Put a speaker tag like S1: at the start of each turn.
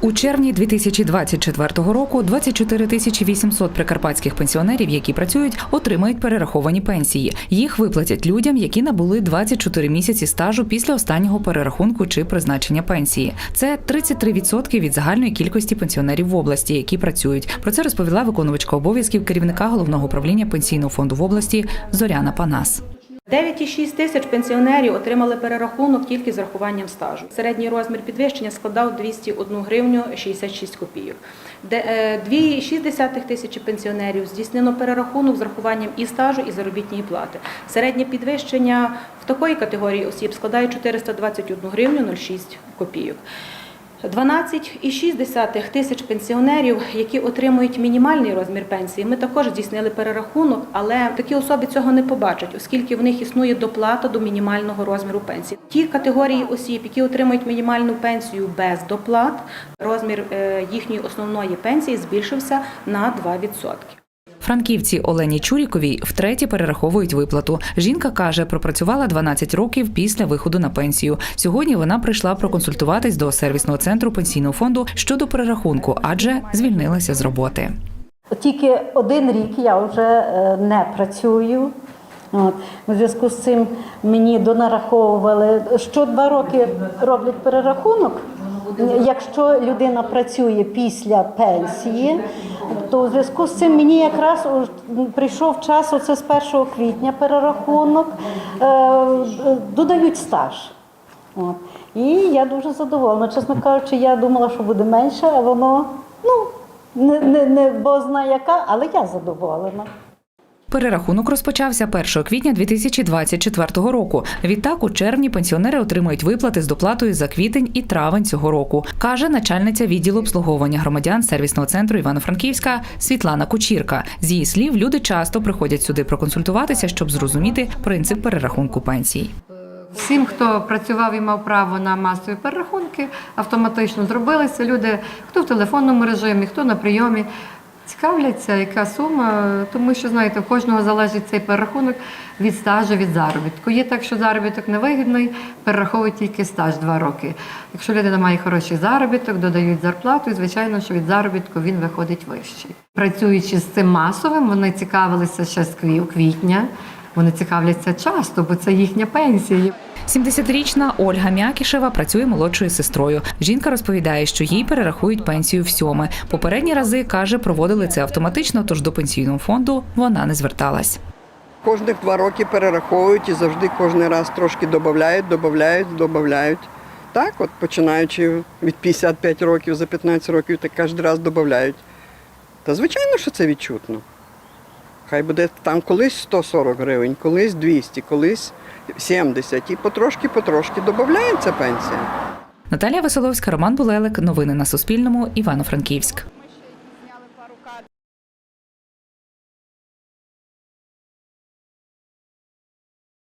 S1: У червні 2024 року 24 тисячі 800 прикарпатських пенсіонерів, які працюють, отримають перераховані пенсії. Їх виплатять людям, які набули 24 місяці стажу після останнього перерахунку чи призначення пенсії. Це 33% від загальної кількості пенсіонерів в області, які працюють. Про це розповіла виконувачка обов'язків керівника головного управління пенсійного фонду в області Зоряна Панас.
S2: 9,6 тисяч пенсіонерів отримали перерахунок тільки з рахуванням стажу. Середній розмір підвищення складав 201 гривню 66 копійок. Де, е, 2,6 тисячі пенсіонерів здійснено перерахунок з рахуванням і стажу, і заробітної плати. Середнє підвищення в такої категорії осіб складає 421 гривню 06 копійок. 12,6 тисяч пенсіонерів, які отримують мінімальний розмір пенсії, ми також здійснили перерахунок, але такі особи цього не побачать, оскільки в них існує доплата до мінімального розміру пенсії. Ті категорії осіб, які отримують мінімальну пенсію без доплат, розмір е, їхньої основної пенсії збільшився на 2%.
S1: Франківці Олені Чуріковій втретє перераховують виплату. Жінка каже, пропрацювала 12 років після виходу на пенсію. Сьогодні вона прийшла проконсультуватись до сервісного центру пенсійного фонду щодо перерахунку, адже звільнилася з роботи.
S3: Тільки один рік я вже е, не працюю. От. У зв'язку з цим мені донараховували, що два роки роблять перерахунок. Якщо людина працює після пенсії, то у зв'язку з цим мені якраз прийшов час, оце з 1 квітня перерахунок, е, додають стаж. От. І я дуже задоволена. Чесно кажучи, я думала, що буде менше, а воно ну, не, не, не бозна яка, але я задоволена.
S1: Перерахунок розпочався 1 квітня 2024 року. Відтак, у червні пенсіонери отримають виплати з доплатою за квітень і травень цього року, каже начальниця відділу обслуговування громадян сервісного центру Івано-Франківська Світлана Кучірка. З її слів, люди часто приходять сюди проконсультуватися, щоб зрозуміти принцип перерахунку пенсій.
S4: Всім, хто працював і мав право на масові перерахунки, автоматично зробилися. Люди, хто в телефонному режимі, хто на прийомі, цікавляться, яка сума, тому що, знаєте, у кожного залежить цей перерахунок від стажу, від заробітку. Є так, що заробіток невигідний, перераховують тільки стаж два роки. Якщо людина має хороший заробіток, додають зарплату, і звичайно, що від заробітку він виходить вищий. Працюючи з цим масовим, вони цікавилися ще з кві- квітня. Вони цікавляться часто, бо це їхня пенсія.
S1: 70-річна Ольга Мякішева працює молодшою сестрою. Жінка розповідає, що їй перерахують пенсію всьоме. Попередні рази каже, проводили це автоматично, тож до пенсійного фонду вона не зверталась.
S5: Кожних два роки перераховують і завжди кожен раз трошки додають, додають, додають. Так, от починаючи від 55 років за 15 років, так кожен раз додають. Та звичайно, що це відчутно. Хай буде там колись 140 гривень, колись 200, колись 70. І потрошки-потрошки додається пенсія.
S1: Наталія Веселовська, Роман Булелик. Новини на Суспільному. Івано-Франківськ.